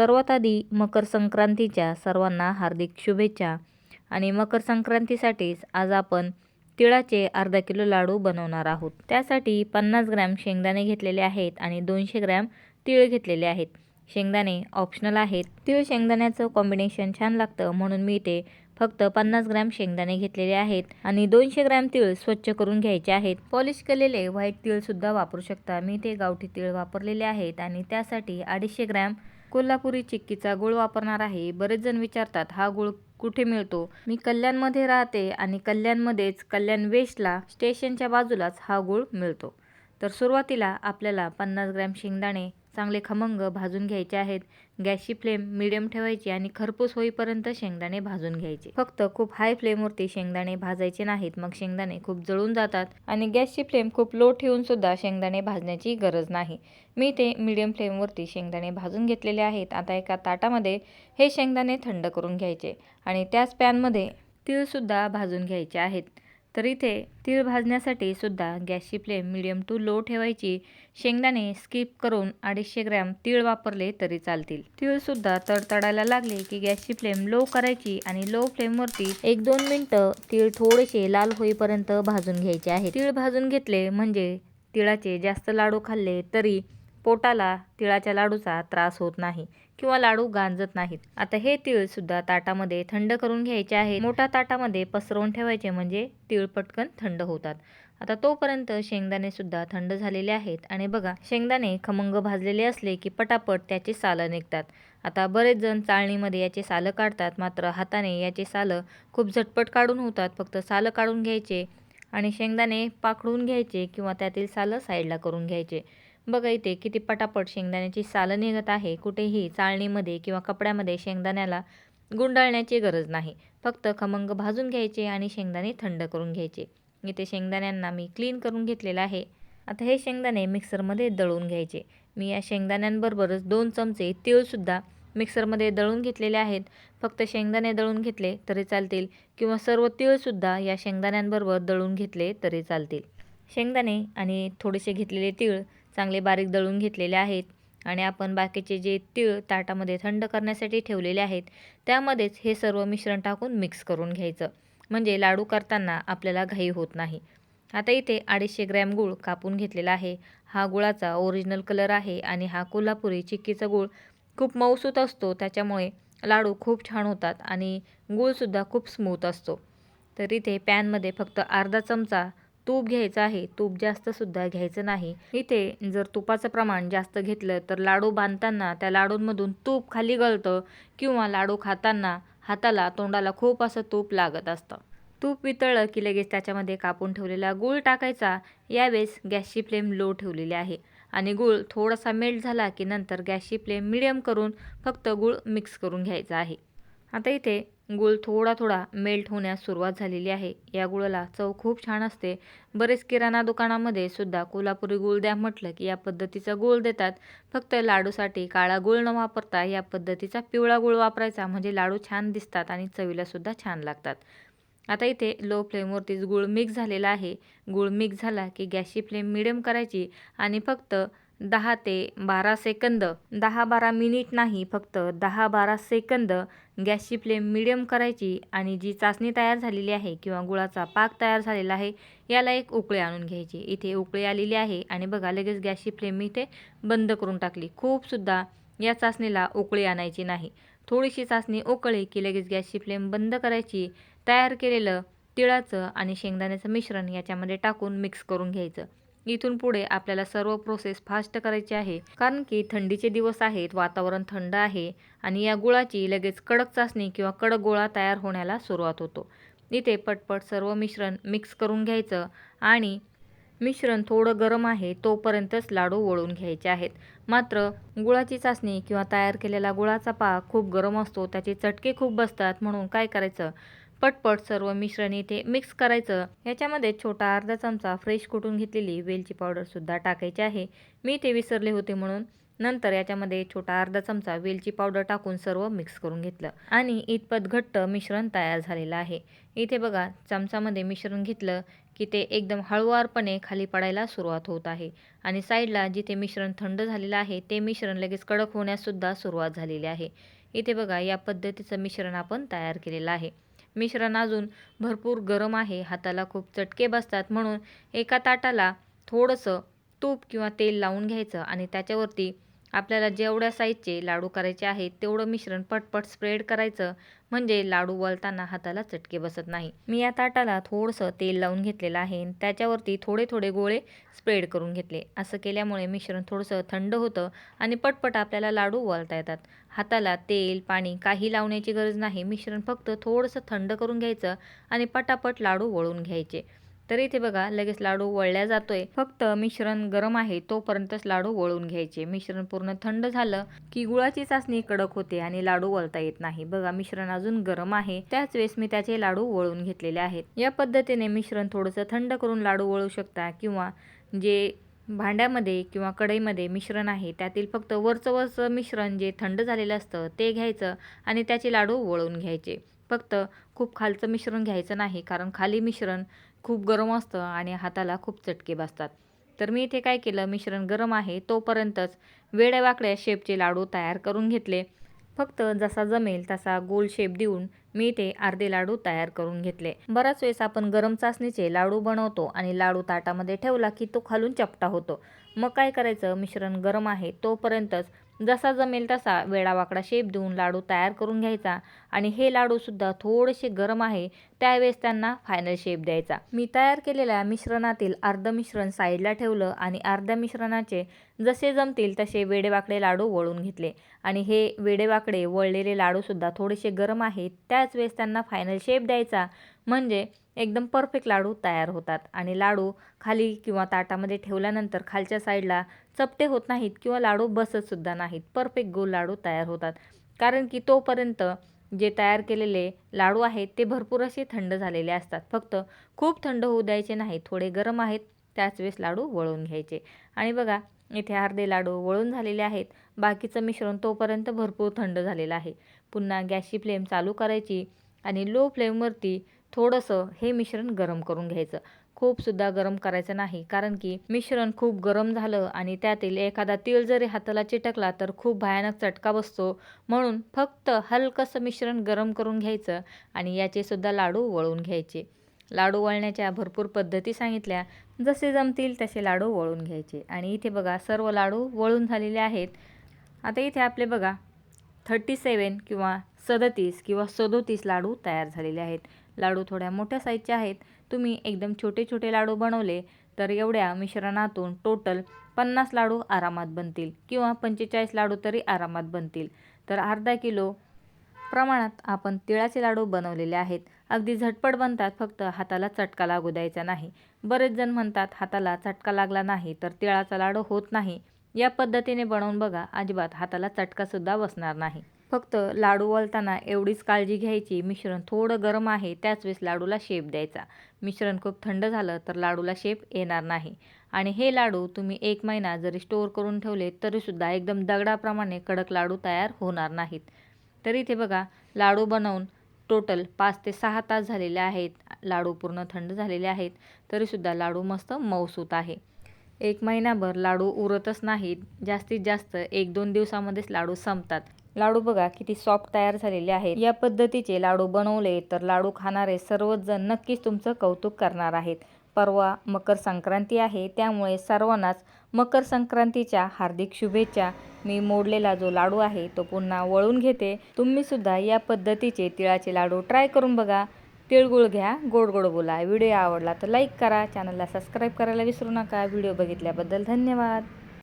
सर्वात आधी मकर संक्रांतीच्या सर्वांना हार्दिक शुभेच्छा. आणि मकर संक्रांतीसाठीच आज आपण तिळाचे अर्धा किलो लाडू बनवणार आहोत. त्यासाठी पन्नास ग्रॅम शेंगदाणे घेतलेले आहेत आणि दोनशे ग्रॅम तीळ घेतलेले आहेत. शेंगदाणे ऑप्शनल आहेत. तीळ शेंगदाण्याचं कॉम्बिनेशन छान लागतं म्हणून मी ते फक्त पन्नास ग्रॅम शेंगदाणे घेतलेले आहेत आणि दोनशे ग्रॅम तीळ स्वच्छ करून घ्यायचे आहेत. पॉलिश केलेले व्हाईट तिळसुद्धा वापरू शकता. मी ते गावठी तीळ वापरलेले आहेत आणि त्यासाठी अडीचशे ग्रॅम कोल्हापुरी चिक्कीचा गुळ वापरणार आहे. बरेच जण विचारतात हा गुळ कुठे मिळतो? मी कल्याणमध्ये राहते आणि कल्याणमध्येच कल्याण वेस्टला स्टेशनच्या बाजूलाच हा गुळ मिळतो. तर सुरुवातीला आपल्याला पन्नास ग्रॅम शेंगदाणे चांगले खमंग भाजून घ्यायचे आहेत. गॅसची फ्लेम मिडियम ठेवायची आणि खरपूस होईपर्यंत शेंगदाणे भाजून घ्यायचे. फक्त खूप हाय फ्लेमवरती शेंगदाणे भाजायचे नाहीत मग शेंगदाणे खूप जळून जातात आणि गॅसची फ्लेम खूप लो ठेवून सुद्धा शेंगदाणे भाजण्याची गरज नाही. मी ते मिडियम फ्लेमवरती शेंगदाणे भाजून घेतलेले आहेत. आता एका ताटामध्ये हे शेंगदाणे थंड करून घ्यायचे आणि त्याच पॅनमध्ये तीळसुद्धा भाजून घ्यायचे आहेत. तर इथे तीळ भाजण्यासाठी सुद्धा गॅसची फ्लेम मिडियम टू लो ठेवायची. शेंगदाणे स्किप करून अडीचशे ग्रॅम तीळ वापरले तरी चालतील. तीळसुद्धा तडतडायला लागले की गॅसची फ्लेम लो करायची आणि लो फ्लेमवरती एक दोन मिनटं तीळ थोडेसे लाल होईपर्यंत भाजून घ्यायचे आहे. तीळ भाजून घेतले म्हणजे तिळाचे जास्त लाडू खाल्ले तरी पोटाला तिळाच्या लाडूचा त्रास होत नाही किंवा लाडू गांजत नाहीत. आता हे तिळसुद्धा ताटामध्ये थंड करून घ्यायचे आहे मोठ्या ताटामध्ये पसरवून ठेवायचे म्हणजे तिळ पटकन थंड होतात. आता तोपर्यंत शेंगदाणे सुद्धा थंड झालेले आहेत. आणि बघा शेंगदाणे खमंग भाजलेले असले की पटापट त्याचे सालं निघतात. आता बरेच जण चाळणीमध्ये याचे सालं काढतात. मात्र हाताने याचे सालं खूप झटपट काढून होतात. फक्त सालं काढून घ्यायचे आणि शेंगदाणे पाखडून घ्यायचे किंवा त्यातील सालं साईडला करून घ्यायचे. बघा इथे किती पटापट शेंगदाण्याची सालं निघत आहे कुठेही चाळणीमध्ये किंवा कपड्यामध्ये शेंगदाण्याला गुंडाळण्याची गरज नाही. फक्त खमंग भाजून घ्यायचे आणि शेंगदाणे थंड करून घ्यायचे. इथे शेंगदाण्यांना मी क्लीन करून घेतलेलं आहे. आता हे शेंगदाणे मिक्सरमध्ये दळून घ्यायचे. मी या शेंगदाण्यांबरोबरच दोन चमचे तीळसुद्धा मिक्सरमध्ये दळून घेतलेले आहेत. फक्त शेंगदाणे दळून घेतले तरी चालतील किंवा सर्व तीळसुद्धा या शेंगदाण्यांबरोबर दळून घेतले तरी चालतील. शेंगदाणे आणि थोडेसे घेतलेले तीळ चांगले बारीक दळून घेतलेले आहेत आणि आपण बाकीचे जे तीळ ताटामध्ये थंड करण्यासाठी ठेवलेले आहेत त्यामध्येच हे सर्व मिश्रण टाकून मिक्स करून घ्यायचं. म्हणजे लाडू करताना आपल्याला घाई होत नाही. आता इथे अडीचशे ग्रॅम गूळ कापून घेतलेला आहे. हा गुळाचा ओरिजिनल कलर आहे आणि हा कोल्हापुरी चिक्कीचा गूळ खूप मऊसूत असतो त्याच्यामुळे लाडू खूप छान होतात आणि गूळसुद्धा खूप स्मूथ असतो. तर इथे पॅनमध्ये फक्त अर्धा चमचा तूप घ्यायचं आहे तूप जास्तसुद्धा घ्यायचं नाही. इथे जर तुपाचं प्रमाण जास्त घेतलं तर लाडू बांधताना त्या लाडूंमधून तूप खाली गळतं किंवा लाडू खाताना हाताला तोंडाला खूप असं तूप लागत असतं. तूप वितळलं की लगेच त्याच्यामध्ये कापून ठेवलेला गूळ टाकायचा. यावेळेस गॅसची फ्लेम लो ठेवलेली आहे आणि गूळ थोडासा मेल्ट झाला की नंतर गॅसची फ्लेम मिडियम करून फक्त गूळ मिक्स करून घ्यायचा आहे. आता इथे गूळ थोडा थोडा मेल्ट होण्यास सुरुवात झालेली आहे. या गुळाला चव खूप छान असते. बरेच किराणा दुकानामध्ये सुद्धा कोल्हापुरी गूळ द्या म्हटलं की या पद्धतीचा गूळ देतात. फक्त लाडूसाठी काळा गूळ न वापरता या पद्धतीचा पिवळा गूळ वापरायचा म्हणजे लाडू छान दिसतात आणि चवीलासुद्धा छान लागतात. आता इथे लो फ्लेमवरतीच गूळ मिक्स झालेला आहे. गूळ मिक्स झाला की गॅसची फ्लेम मिडियम करायची आणि फक्त दहा ते बारा सेकंद. दहा बारा मिनिट नाही फक्त दहा बारा सेकंद. गॅसची फ्लेम मिडियम करायची आणि जी चाचणी तयार झालेली आहे किंवा गुळाचा पाक तयार झालेला आहे याला एक उकळी आणून घ्यायची. इथे उकळी आलेली आहे आणि बघा लगेच गॅसची फ्लेम मी इथे बंद करून टाकली. खूपसुद्धा या चाचणीला उकळी आणायची नाही. थोडीशी चाचणी उकळी की लगेच गॅसची फ्लेम बंद करायची तयार केलेलं तिळाचं आणि शेंगदाण्याचं मिश्रण याच्यामध्ये टाकून मिक्स करून घ्यायचं. इथून पुढे आपल्याला सर्व प्रोसेस फास्ट करायची आहे. कारण की थंडीचे दिवस आहेत वातावरण थंड आहे आणि या गुळाची लगेच कडक चाचणी किंवा कडक गोळा तयार होण्याला सुरुवात होतो. इथे पटपट सर्व मिश्रण मिक्स करून घ्यायचं आणि मिश्रण थोडं गरम आहे तोपर्यंतच लाडू वळून घ्यायचे आहेत. मात्र गुळाची चाचणी किंवा तयार केलेला गुळाचा पाक खूप गरम असतो त्याचे चटके खूप बसतात म्हणून काय करायचं? पटपट सर्व मिश्रण इथे मिक्स करायचं. याच्यामध्ये छोटा अर्धा चमचा फ्रेश कुटून घेतलेली वेलची पावडरसुद्धा टाकायची आहे. मी ते विसरले होते म्हणून. नंतर याच्यामध्ये छोटा अर्धा चमचा वेलची पावडर टाकून सर्व मिक्स करून घेतलं. आणि इतपत घट्ट मिश्रण तयार झालेलं आहे. इथे बघा चमचामध्ये मिश्रण घेतलं की ते एकदम हळुवारपणे खाली पडायला सुरुवात होत आहे. आणि साईडला जिथे मिश्रण थंड झालेलं आहे ते मिश्रण लगेच कडक होण्याससुद्धा सुरुवात झालेली आहे. इथे बघा या पद्धतीचं मिश्रण आपण तयार केलेलं आहे. मिश्रण अजून भरपूर गरम आहे. हाताला खूप चटके बसतात. म्हणून एका ताटाला थोडंसं तूप किंवा तेल लावून घ्यायचं आणि त्याच्यावरती आपल्याला जेवढ्या साईजचे लाडू करायचे आहेत तेवढं मिश्रण पटपट स्प्रेड करायचं. म्हणजे लाडू वळताना हाताला चटके बसत नाही. मी या ताटाला थोडंसं तेल लावून घेतलेलं आहे आणि त्याच्यावरती थोडे थोडे गोळे स्प्रेड करून घेतले. असं केल्यामुळे मिश्रण थोडंसं थंड होतं आणि पटपट आपल्याला लाडू वळता येतात. हाताला तेल पाणी काही लावण्याची गरज नाही. मिश्रण फक्त थोडंसं थंड करून घ्यायचं आणि पटापट लाडू वळून घ्यायचे. तर इथे बघा लगेच लाडू वळल्या जातोय. फक्त मिश्रण गरम आहे तोपर्यंतच लाडू वळून घ्यायचे. मिश्रण पूर्ण थंड झालं की गुळाची चाचणी कडक होते आणि लाडू वळता येत नाही. बघा मिश्रण अजून गरम आहे. त्याच वेळेस मी त्याचे लाडू वळून घेतलेले आहेत. या पद्धतीने मिश्रण थोडंसं थंड करून लाडू वळू शकता किंवा जे भांड्यामध्ये किंवा कढईमध्ये मिश्रण आहे त्यातील फक्त वरचं वरचं मिश्रण जे थंड झालेलं असतं ते घ्यायचं आणि त्याचे लाडू वळून घ्यायचे. फक्त खूप खालचं मिश्रण घ्यायचं नाही कारण खाली मिश्रण खूप गरम असतं आणि हाताला खूप चटके बसतात. तर मी इथे काय केलं मिश्रण गरम आहे तोपर्यंतच वेड्यावाकड्या शेपचे लाडू तयार करून घेतले. फक्त जसा जमेल तसा गोल शेप देऊन मी इथे अर्धे लाडू तयार करून घेतले. बराच वेळेस आपण गरम चाचणीचे लाडू बनवतो आणि लाडू ताटामध्ये ठेवला की तो खालून चपटा होतो. मग काय करायचं मिश्रण गरम आहे तोपर्यंतच जसा जमेल तसा वेडावाकडा शेप देऊन लाडू तयार करून घ्यायचा. आणि हे लाडूसुद्धा थोडेसे गरम आहे त्यावेळेस त्यांना फायनल शेप द्यायचा. मी तयार केलेल्या मिश्रणातील अर्ध मिश्रण साईडला ठेवलं आणि अर्ध्या मिश्रणाचे जसे जमतील तसे वेडेवाकडे लाडू वळून घेतले. आणि हे वेडेवाकडे वळलेले लाडूसुद्धा थोडेसे गरम आहेत त्याच वेळेस त्यांना फायनल शेप द्यायचा. म्हणजे एकदम परफेक्ट लाडू तयार होतात. आणि लाडू खाली किंवा ताटामध्ये ठेवल्यानंतर खालच्या साईडला चपटे होत नाहीत किंवा लाडू बसतसुद्धा नाहीत. परफेक्ट गोल लाडू तयार होतात. कारण की तोपर्यंत जे तयार केलेले लाडू आहेत ते भरपूर असे थंड झालेले असतात. फक्त खूप थंड होऊ द्यायचे नाही. थोडे गरम आहेत त्याच वेळेस लाडू वळून घ्यायचे. आणि बघा इथे अर्धे लाडू वळून झालेले आहेत. बाकीचं मिश्रण तोपर्यंत भरपूर थंड झालेलं आहे. पुन्हा गॅसची फ्लेम चालू करायची आणि लो फ्लेमवरती थोडंसं हे मिश्रण गरम करून घ्यायचं. खूपसुद्धा गरम करायचं नाही कारण की मिश्रण खूप गरम झालं आणि त्यातील एखादा तीळ जरी हाताला चिटकला तर खूप भयानक चटका बसतो. म्हणून फक्त हलकंसं मिश्रण गरम करून घ्यायचं आणि याचेसुद्धा लाडू वळून घ्यायचे. लाडू वळण्याच्या भरपूर पद्धती सांगितल्या. जसे जमतील तसे लाडू वळून घ्यायचे. आणि इथे बघा सर्व लाडू वळून झालेले आहेत. आता इथे आपले बघा थर्टी सेवन किंवा सदतीस किंवा सदोतीस लाडू तयार झालेले आहेत. लाडू थोड्या मोठ्या साईजचे आहेत. तुम्ही एकदम छोटे छोटे लाडू बनवले तर एवढ्या मिश्रणातून टोटल पन्नास लाडू आरामात बनतील किंवा पंचेचाळीस लाडू तरी आरामात बनतील. तर अर्धा किलो प्रमाणात आपण तिळाचे लाडू बनवलेले आहेत. अगदी झटपट बनतात फक्त हाताला चटका लागू द्यायचा नाही. बरेच जण म्हणतात हाताला चटका लागला नाही तर तिळाचा लाडू होत नाही. या पद्धतीने बनवून बघा अजिबात हाताला चटकासुद्धा बसणार नाही. फक्त लाडू वळताना एवढीच काळजी घ्यायची. मिश्रण थोडं गरम आहे त्याच वेळेस लाडूला शेप द्यायचा. मिश्रण खूप थंड झालं तर लाडूला शेप येणार नाही. आणि हे लाडू तुम्ही एक महिना जरी स्टोअर करून ठेवले तरीसुद्धा एकदम दगडाप्रमाणे कडक लाडू तयार होणार नाहीत. तर इथे बघा लाडू बनवून टोटल पाच ते सहा तास झालेले आहेत. लाडू पूर्ण थंड झालेले आहेत तरीसुद्धा लाडू मस्त मऊसूत आहे. एक महिनाभर लाडू उरतच नाहीत. जास्तीत जास्त एक दोन दिवसामध्येच लाडू संपतात. लाडू बघा किती सॉफ्ट तयार झालेले आहेत. या पद्धतीचे लाडू बनवले तर लाडू खाणारे सर्वच जण नक्कीच तुमचं कौतुक करणार आहेत. परवा मकर संक्रांती आहे त्यामुळे सर्वांनाच मकर संक्रांतीच्या हार्दिक शुभेच्छा. मी मोडलेला जो लाडू आहे तो पुन्हा वळून घेते. तुम्ही सुद्धा या पद्धतीचे तिळाचे लाडू ट्राय करून बघा. तिळगुळ घ्या गोड गोड बोला. व्हिडिओ आवडला तर लाईक करा. चॅनलला सबस्क्राईब करायला विसरू नका. व्हिडिओ बघितल्याबद्दल धन्यवाद.